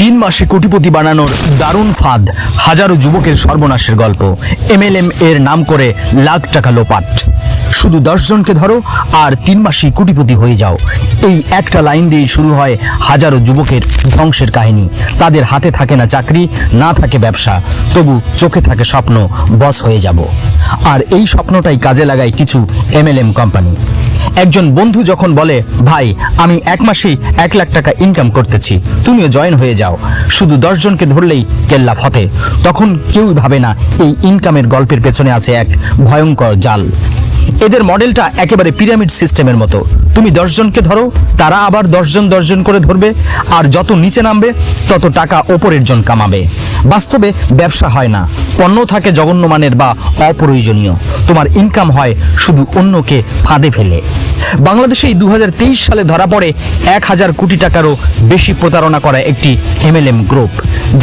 তিন মাসে কোটিপতি বানানোর দারুণ ফাঁদ, হাজারো যুবকের সর্বনাশের গল্প। এমএলএম এর নাম করে লাখ টাকা লোপাট। শুধু দশজনকে ধরো, আর তিন মাসেই কোটিপতি হয়ে যাও। এই একটা লাইন দিয়েই শুরু হয় হাজারো যুবকের ধ্বংসের কাহিনী। তাদের হাতে থাকে না চাকরি, না থাকে ব্যবসা। তবু চোখে থাকে স্বপ্ন, বস হয়ে যাব। আর এই স্বপ্নটাই কাজে লাগায় কিছু এমএলএম কোম্পানি একজন বন্ধু যখন বলে, ভাই, আমি এক মাসেই এক লাখ টাকা ইনকাম করতেছি, তুমিও জয়েন হয়ে যাও। শুধু দশজনকে ধরলেই কেল্লা ফতে। তখন কেউই ভাবে না এই ইনকামের গল্পের পেছনে আছে এক ভয়ঙ্কর জাল। এদের মডেলটা একেবারে পিরামিড সিস্টেমের মতো। তুমি দশজনকে ধরো, তারা আবার দশজন দশজন করে ধরবে, আর যত নিচে নামবে, তত টাকা ওপরের জন কামাবে। বাস্তবে ব্যবসা হয় না। পণ্য থাকে জঘন্য মানের বা অপ্রয়োজনীয়। তোমার ইনকাম হয় শুধু অন্যকে ফাঁদে ফেলে। বাংলাদেশে দু সালে ধরা পড়ে এক হাজার কোটি টাকারও বেশি প্রতারণা করা একটি এমএলএম গ্রুপ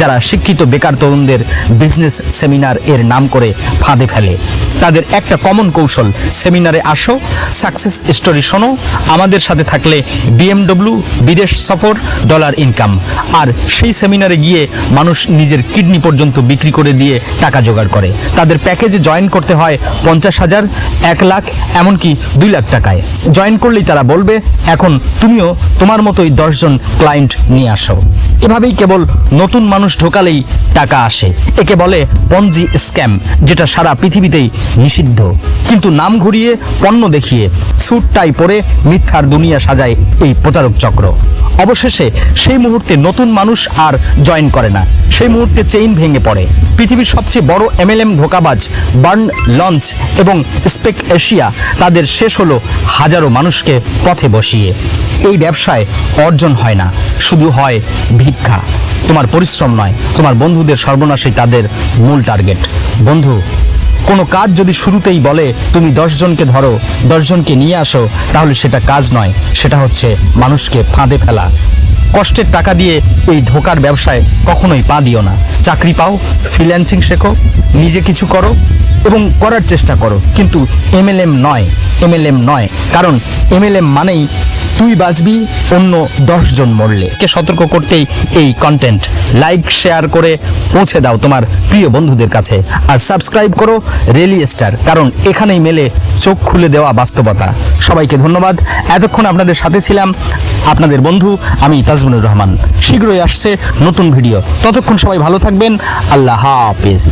যারা শিক্ষিত বেকার তরুণদের বিজনেস সেমিনার এর নাম করে ফাঁদে ফেলে। তাদের একটা কমন কৌশল সেমিনারে আসো সাকসেস স্টোরি শোনো, আমাদের সাথে থাকলে বিএমডব্লিউ বিদেশ সফর ডলার ইনকাম আর সেই সেমিনারে গিয়ে মানুষ নিজের কিডনি পর্যন্ত বিক্রি করে দিয়ে টাকা জোগাড় করে। তাদের প্যাকেজে জয়েন করতে হয় পঞ্চাশ হাজার, এক লাখ, এমনকি দুই লাখ টাকায়। জয়েন করলেই তারা বলবে, এখন তুমিও তোমার মতোই দশজন ক্লায়েন্ট নিয়ে আসো। এভাবেই কেবল নতুন মানুষ ঢোকালেই টাকা আসে। একে বলে পঞ্জি স্ক্যাম যেটা সারা পৃথিবীতেই নিষিদ্ধ। কিন্তু নাম ঘুরিয়ে পণ্য দেখিয়ে সুট টাই পরে মিথ্যার দুনিয়া সাজায় এই প্রতারক চক্র। অবশেষে সেই মুহূর্তে নতুন মানুষ আর জয়েন করে না। সেই মুহূর্তে চেইন ভেঙে পড়ে। পৃথিবীর সবচেয়ে বড় এমএলএম ধোকাবাজ বার্ন লঞ্চ এবং স্পেক এশিয়া তাদের শেষ হলো হাজারো মানুষকে পথে বসিয়ে। এই ব্যবসায় অর্জন হয় না। শুধু হয় ভিক্ষা। তোমার পরিশ্রম নয়, তোমার বন্ধুদের সর্বনাশই তাদের মূল টার্গেট। বন্ধু কোনো কাজ যদি শুরুতেই বলে, তুমি দশজনকে ধরো দশজনকে নিয়ে আসো, তাহলে সেটা কাজ নয়। সেটা হচ্ছে মানুষকে ফাঁদে ফেলা। কষ্টের টাকা দিয়ে এই ধোকার ব্যবসায় কখনোই পা দিও না। চাকরি পাও ফ্রিল্যান্সিং শেখো, নিজে কিছু করো এবং করার চেষ্টা করো। কিন্তু এমএলএম নয় এমএলএম নয়। কারণ এমএলএম মানেই তুই বাঁচবি, অন্য জন মরলে। কে সতর্ক করতেই এই কন্টেন্ট লাইক শেয়ার করে পৌঁছে দাও তোমার প্রিয় বন্ধুদের কাছে। আর সাবস্ক্রাইব করো রেলি স্টার কারণ এখানেই মেলে চোখ খুলে দেওয়া বাস্তবতা। সবাইকে ধন্যবাদ। এতক্ষণ আপনাদের সাথে ছিলাম আপনাদের বন্ধু, আমি তাজমিনুর রহমান। শীঘ্রই আসছে নতুন ভিডিও ততক্ষণ সবাই ভালো থাকবেন। আল্লাহ হাফিজ।